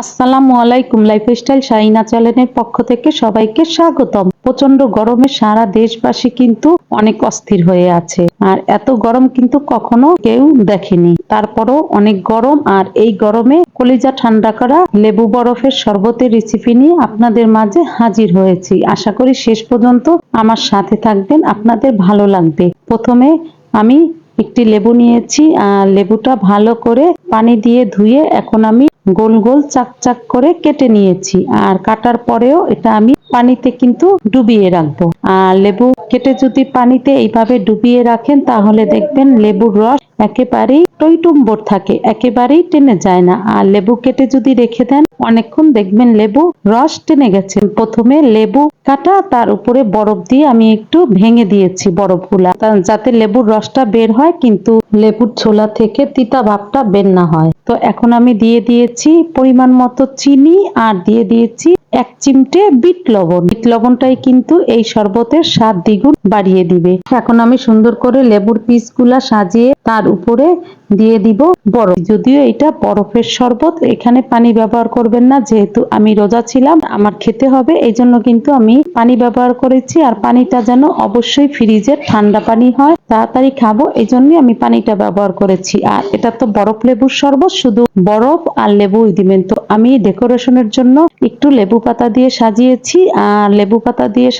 আসসালামু আলাইকুম লাইফস্টাইল শাহিনা চ্যানেলের পক্ষ থেকে সবাইকে স্বাগতম। প্রচণ্ড গরমে সারা দেশবাসী কিন্তু অনেক অস্থির হয়ে আছে। আর এত গরম কিন্তু কখনো কেউ দেখেনি। তারপরও অনেক গরম, আর এই গরমে কলিজা ঠান্ডা করা, লেবু বরফের শরবতের রেসিপি নিয়ে আপনাদের মাঝে হাজির হয়েছি। আশা করি শেষ পর্যন্ত আমার সাথে থাকবেন, আপনাদের ভালো লাগবে। প্রথমে আমি একটি লেবু নিয়েছি, আর লেবুটা ভালো করে পানি দিয়ে ধুয়ে এখন আমি গোল গোল চাক চাক করে কেটে নিয়েছি। আর কাটার পরেও এটা আমি পানিতে কিন্তু ডুবিয়ে রাখব। আর লেবু কেটে যদি পানিতে এইভাবে ডুবিয়ে রাখেন, তাহলে দেখবেন লেবুর রস একেবারেই টইটুম্বর থাকে, একেবারেই টেনে যায় না। আর লেবু কেটে যদি রেখে দেন, অনেকক্ষণ দেখবেন লেবু রস টেনে গেছে। প্রথমে লেবু কাটা, তার উপরে বরফ দিয়ে আমি একটু ভেঙে দিয়েছি বরফগুলা যাতে লেবুর রসটা বের হয়, কিন্তু লেবুর ছোলা থেকে তিতা ভাবটা বের না হয়। তো এখন আমি দিয়ে দিয়েছি পরিমাণ মতো চিনি আর দিয়ে দিয়েছি এক চিমটে বিট লবণ। বিট লবণটাই কিন্তু এই শরবতের স্বাদ দ্বিগুণ বাড়িয়ে দিবে। এখন আমি সুন্দর করে লেবুর পিসগুলা সাজিয়ে তার উপরে দিয়ে দিব বরফ। যদিও এটা বরফের শরবত, এখানে পানি ব্যবহার করবেন না, যেহেতু আমি রোজা ছিলাম, আমার খেতে হবে এই জন্য কিন্তু আমি পানি ব্যবহার করেছি আর পানিটা যেন অবশ্যই ফ্রিজের ঠান্ডা পানি হয়, তাড়াতাড়ি খাব এই জন্যই আমি পানিটা ব্যবহার করেছি। আর এটা তো বরফ লেবুর শরবত শুধু বরফ আর লেবুই দিবেন তো আমি ডেকোরেশনের জন্য একটু লেবু পাতা দিয়ে সাজিয়েছি, আর লেবু পাতা দিয়ে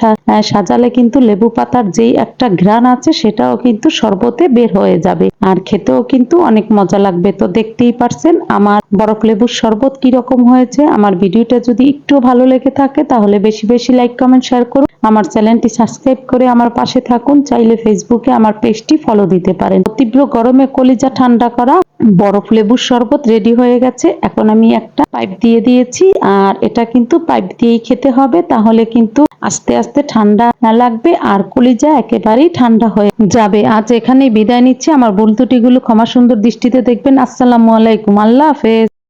সাজালে কিন্তু লেবু পাতার যেই একটা ঘ্রাণ আছে সেটাও কিন্তু শরবতে বের হয়ে যাবে। আর খেতেও কিন্তু অনেক মজা লাগবে। তো দেখতেই পারছেন আমার বরফ লেবুর শরবত কি রকম হয়েছে। আমার ভিডিওটা যদি একটু ভালো লেগে থাকে তাহলে বেশি বেশি লাইক, কমেন্ট, শেয়ার করুন। আমার চ্যানেলটি সাবস্ক্রাইব করে আমার পাশে থাকুন। চাইলে ফেসবুকে আমার পেজটি ফলো দিতে পারেন। তীব্র গরমে কলিজা ঠান্ডা করা বরফ লেবুর শরবত রেডি হয়ে গেছে। এখন আমি একটা পাইপ দিয়ে দিয়েছি। আর এটা কিন্তু পাইপ দিয়েই খেতে হবে। তাহলে কিন্তু আস্তে আস্তে ঠান্ডা না লাগবে আর কলিজা একেবারেই ঠান্ডা হয়ে যাবে। আজ এখানে বিদায় নিচ্ছি। আমার ভুল ত্রুটিগুলো ক্ষমা সুন্দর দৃষ্টিতে দেখবেন। আসসালামু আলাইকুম। আল্লাহ হাফেজ।